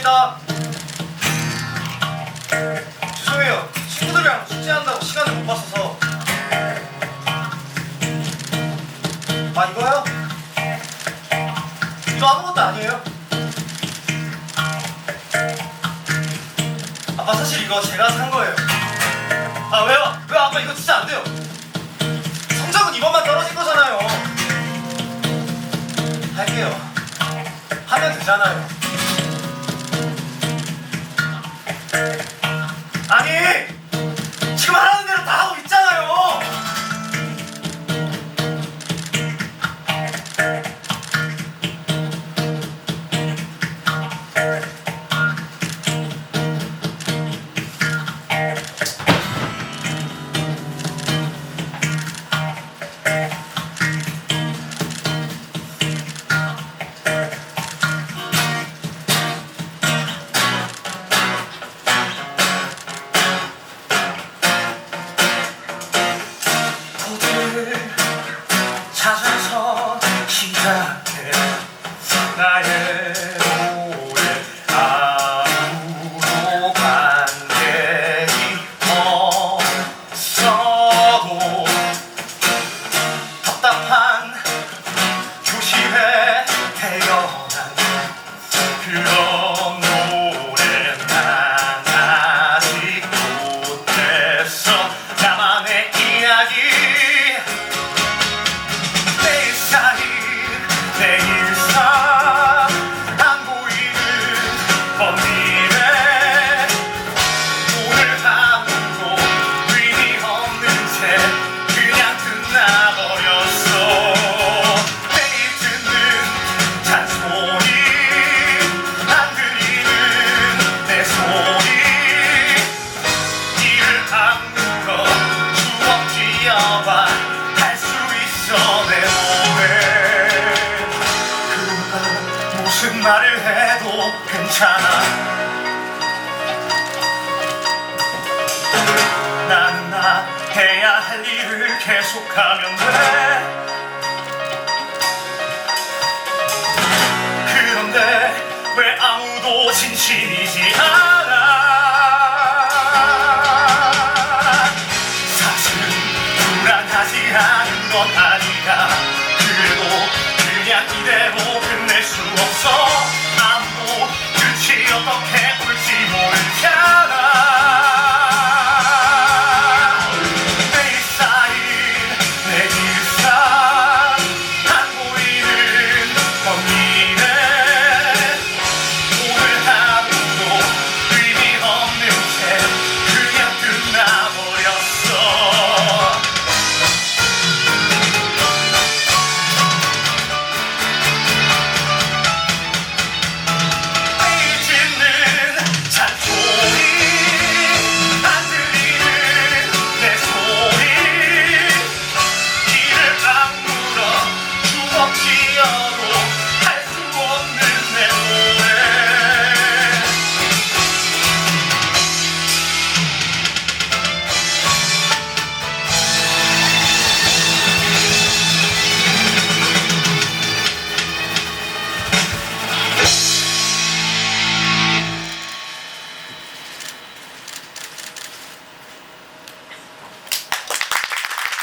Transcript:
왔습니다. 죄송해요. 친구들이랑 숙제한다고 시간을 못 봤어서. 아 이거요? 이거 아무것도 아니에요. 아빠 사실 이거 제가 산 거예요. 아 왜요? 왜 아빠 이거 진짜 안 돼요? 성적은 이번만 떨어진 거잖아요. 할게요. 하면 되잖아요. 말을 해도 괜찮아. 나는 나 해야 할 일을 계속하면 돼. 그런데 왜 아무도 진심이지 않아? 사실은 불안하지 않은 건 알아